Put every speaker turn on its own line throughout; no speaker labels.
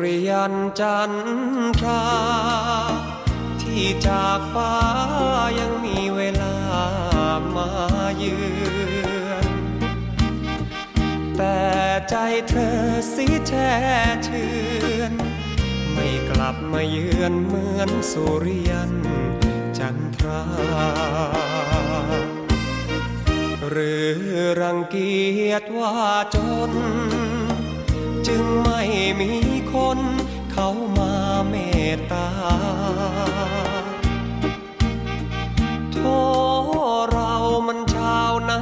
กันจันทรา ที่จากฟ้ายังมีเวลามาเยือน แต่ใจเธอสิแช่เชือนไม่กลับมาเยือนเหมือนสุริยันจันทราหรือรังเกียจว่าจน จึงไม่มีคนเขามาเมตตา โทเรามันชาวนา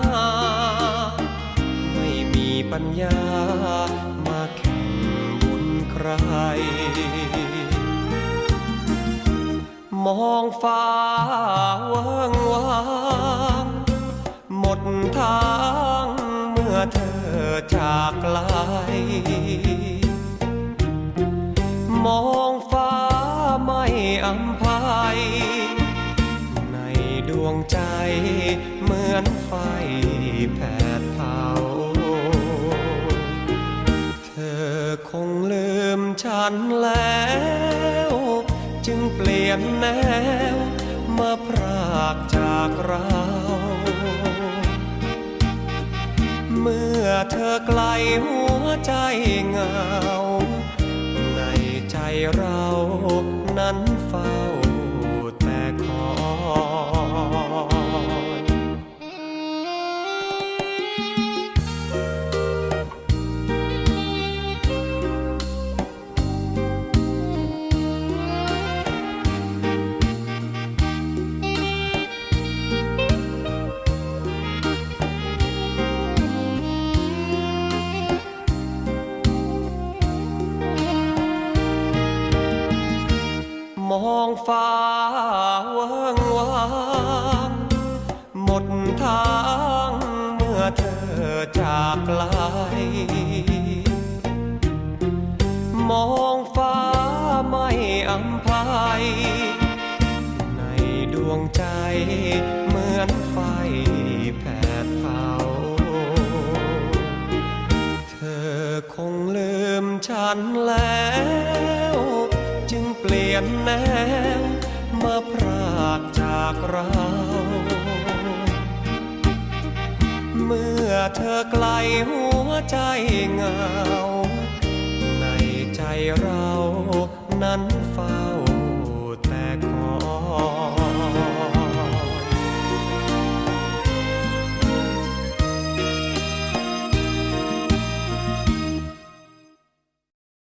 ไม่มีปัญญามาแข่งบุญใคร มองฟ้าเวิงวางหมดทางเมื่อเธอจากไกล นแล้ว จึงเปลี่ยนแนว มาพรากจากเรา เมื่อเธอไกลหัวใจเหงา ในใจเรานั้นเฝ้า องฟ้าเวิงวางหมดทางเมื่อเธอจากไกลมองฟ้าไม่อำภัยในดวงใจเหมือนไฟแผดเผาเธอคงลืมฉันแล้ว ยนแนวมาพรากจากเรา เมื่อเธอไกลหัวใจเหงา ในใจเรานั้นเฝ้า